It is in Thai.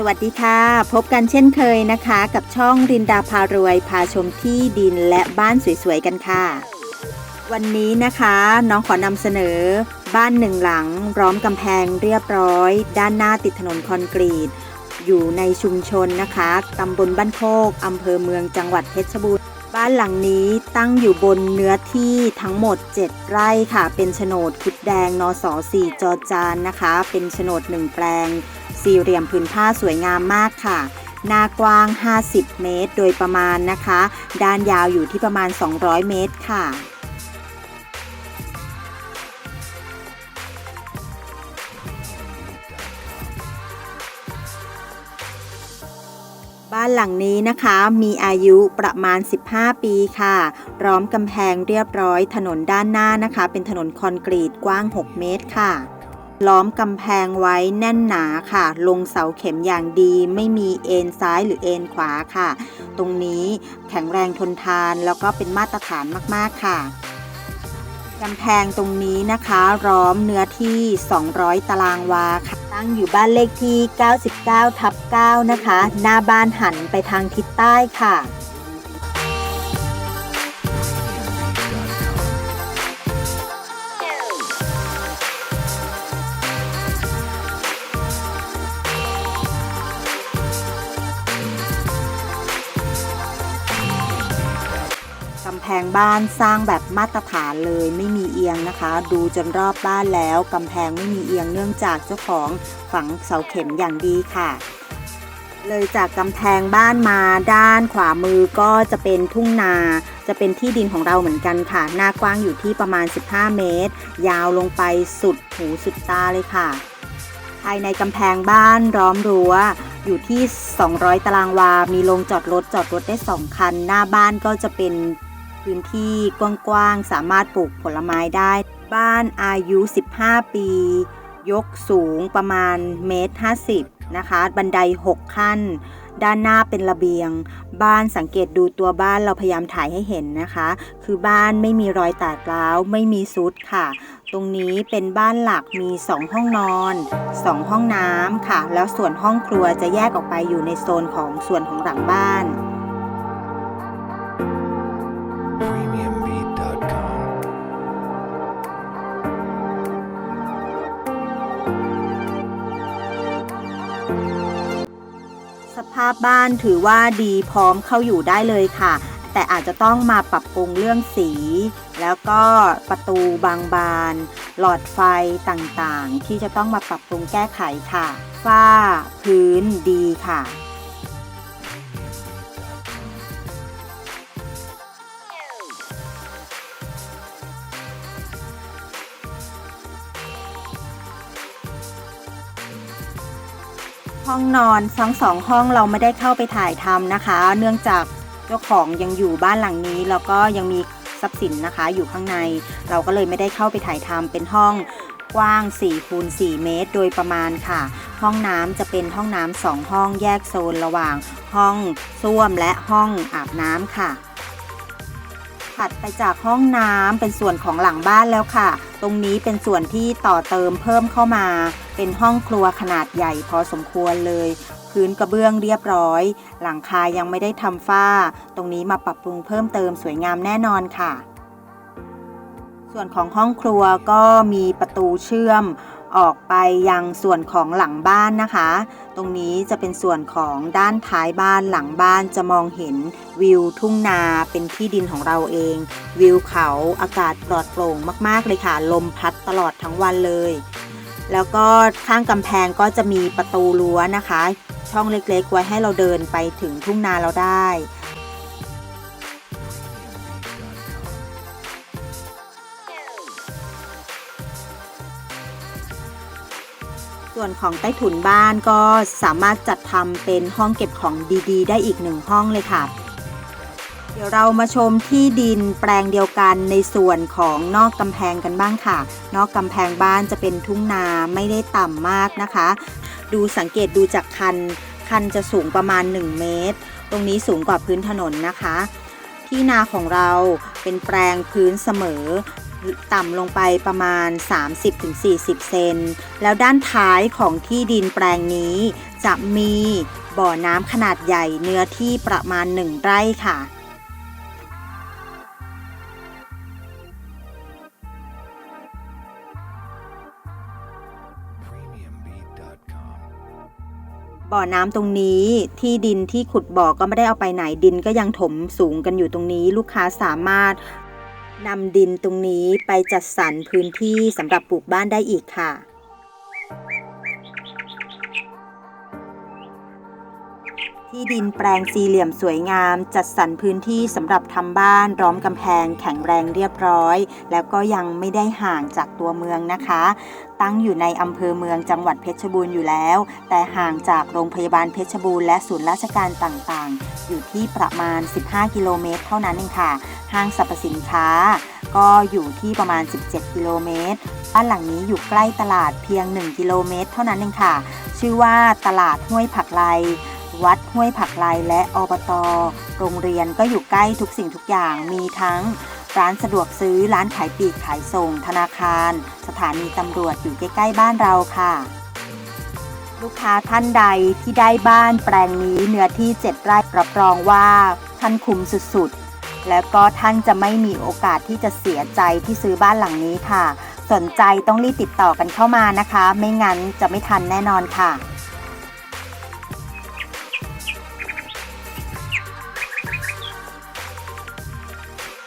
สวัสดีค่ะ พบกันเช่นเคยนะคะ กับช่องรินดาพารวย พาชมที่ดินและบ้านสวยๆกันค่ะ วันนี้นะคะน้องขอนำเสนอ บ้านหนึ่งหลังร้อมกำแพงเรียบร้อย ด้านหน้าติดถนนคอนกรีต อยู่ในชุมชนนะคะตำบลบ้านโคกอำเภอเมืองจังหวัดเพชรบูรณ์บ้านหลังนี้ตั้งอยู่บนเนื้อที่ทั้งหมด 7 ไร่ค่ะ เป็นโฉนดคุดแดงนส4จอจานนะคะ เป็นโฉนด1แปลง สี่เหลี่ยมผืนผ้าสวยงามมากค่ะ หน้ากว้าง 50 เมตร โดยประมาณนะคะ ด้านยาวอยู่ที่ประมาณ 200 เมตรค่ะบ้านหลังนี้นะคะมีอายุประมาณ 15 ปีค่ะ ร้อมกำแพงเรียบร้อยถนนด้านหน้านะคะ เป็นถนนคอนกรีตกว้าง 6 เมตรค่ะ ล้อมกำแพงไว้แน่นหนาค่ะ ลงเสาเข็มอย่างดี ไม่มีเอ็นซ้ายหรือเอ็นขวาค่ะ ตรงนี้แข็งแรงทนทานแล้วก็เป็นมาตรฐานมากๆค่ะกำแพงตรงนี้นะคะร้อมเนื้อที่ 200 ตารางวาค่ะ ตั้งอยู่บ้านเลขที่ 99 ทับ 9 นะคะ หน้าบ้านหันไปทางทิศใต้ค่ะ พงบ้านสร้างแบบมาตรฐานเลยไม่มีเอียงนะคะ ดูจนรอบบ้านแล้วกำแพงไม่มีเอียงเนื่องจากเจ้าของฝังเสาเข็มอย่างดีค่ะเลยจากกำแพงบ้านมาด้านขวามือก็จะเป็นทุ่งนา จะเป็นที่ดินของเราเหมือนกันค่ะ หน้ากว้างอยู่ที่ประมาณ 15 เมตร ยาวลงไปสุดหูสุดตาเลยค่ะ ภายในกำแพงบ้านร้อมรั้วอยู่ที่ 200 ตารางวา มีโรงจอดรถจอดรถได้ 2 คัน หน้าบ้านก็จะเป็น พื้นที่กว้างๆ สามารถปลูกผลไม้ได้ บ้านอายุ 15 ปี ยกสูงประมาณเมตร50 นะคะ บันได 6 ขั้น ด้านหน้าเป็นระเบียง บ้านสังเกตดูตัวบ้านเราพยายามถ่ายให้เห็นนะคะ คือบ้านไม่มีรอยแตกร้าว ไม่มีซุดค่ะ ตรงนี้เป็นบ้านหลักมี 2 ห้องนอน 2 ห้องน้ำค่ะ แล้วส่วนห้องครัวจะแยกออกไปอยู่ในโซนของส่วนของหลังบ้านาพบ้านถือว่าดีพร้อมเข้าอยู่ได้เลยค่ะ แต่อาจจะต้องมาปรับปรุงเรื่องสี แล้วก็ประตูบางบาน หลอดไฟต่างๆ ที่จะต้องมาปรับปรุงแก้ไขค่ะ ฝ้าพื้นดีค่ะ ห้องนอนทั้งสองห้องเราไม่ได้เข้าไปถ่ายทำนะคะ เนื่องจากเจ้าของยังอยู่บ้านหลังนี้ แล้วก็ยังมีทรัพย์สินนะคะ อยู่ข้างใน เราก็เลยไม่ได้เข้าไปถ่ายทำเป็นห้องกว้าง4คูณ4เมตร โดยประมาณค่ะ ห้องน้ำจะเป็นห้องน้ำสองห้องแยกโซนระหว่าง ห้องส้วมและห้องอาบน้ำค่ะ ถัดไปจากห้องน้ำเป็นส่วนของหลังบ้านแล้วค่ะ ตรงนี้เป็นส่วนที่ต่อเติมเพิ่มเข้ามา เป็นห้องครัวขนาดใหญ่พอสมควรเลย พื้นกระเบื้องเรียบร้อย หลังคายังไม่ได้ทำฝ้า ตรงนี้มาปรับปรุงเพิ่มเติมสวยงามแน่นอนค่ะ ส่วนของห้องครัวก็มีประตูเชื่อม ออกไปยังส่วนของหลังบ้านนะคะ ตรงนี้จะเป็นส่วนของด้านท้ายบ้านหลังบ้านจะมองเห็นวิวทุ่งนาเป็นที่ดินของเราเอง วิวเขาอากาศปลอดโปร่งมากๆเลยค่ะ ลมพัดตลอดทั้งวันเลย แล้วก็ข้างกำแพงก็จะมีประตูรั้วนะคะ ช่องเล็กๆ ไว้ให้เราเดินไปถึงทุ่งนาเราได้ ส่วนของใต้ถุนบ้านก็สามารถจัดทำเป็นห้องเก็บของดีๆ ได้อีกหนึ่งห้องเลยค่ะ เดี๋ยวเรามาชมที่ดินแปลงเดียวกันในส่วนของนอกกำแพงกันบ้างค่ะ นอกกำแพงบ้านจะเป็นทุ่งนาไม่ได้ต่ำมากนะคะ ดูสังเกตดูจากคัน คันจะสูงประมาณ 1 เมตร ตรงนี้สูงกว่าพื้นถนนนะคะ ที่นาของเราเป็นแปลงพื้นเสมอ ต่ำลงไปประมาณ 30-40 เซน แล้วด้านท้ายของที่ดินแปลงนี้ จะมีบ่อน้ำขนาดใหญ่เนื้อที่ประมาณ 1 ไร่ค่ะ premiumbeat.com บ่อน้ำตรงนี้ที่ดินที่ขุดบ่อก็ไม่ได้เอาไปไหนดินก็ยังถมสูงกันอยู่ตรงนี้ ลูกค้าสามารถ นำดินตรงนี้ไปจัดสรรพื้นที่สำหรับปลูกบ้านได้อีกค่ะ ที่ดินแปลงสี่เหลี่ยมสวยงาม จัดสรรพื้นที่สำหรับทำบ้านร้อมกำแพงแข็งแรงเรียบร้อย แล้วก็ยังไม่ได้ห่างจากตัวเมืองนะคะ ตั้งอยู่ในอำเภอเมืองจังหวัดเพชรบูรณ์อยู่แล้ว แต่ห่างจากโรงพยาบาลเพชรบูรณ์และศูนย์ราชการต่างๆ อยู่ที่ประมาณ 15 กิโลเมตร เท่านั้นเองค่ะ ห้างสรรพสินค้า ก็อยู่ที่ประมาณ 17 กิโลเมตรบ้านหลังนี้อยู่ใกล้ตลาดเพียง 1 กิโลเมตร เท่านั้นเองค่ะ ชื่อว่าตลาดห้วยผักไล วัดห้วยผักไลและอบต โรงเรียนก็อยู่ใกล้ทุกสิ่งทุกอย่าง มีทั้งร้านสะดวกซื้อ ร้านขายปลีกขายส่ง ธนาคาร สถานีตำรวจอยู่ใกล้ๆบ้านเราค่ะ ลูกค้าท่านใดที่ได้บ้านแปลงนี้เนื้อที่ 7 ไร่รับรองว่าท่านคุ้มสุดๆ แล้วก็ท่านจะไม่มีโอกาสที่จะเสียใจที่ซื้อบ้านหลังนี้ค่ะ สนใจต้องรีบติดต่อกันเข้ามานะคะ ไม่งั้นจะไม่ทันแน่นอนค่ะ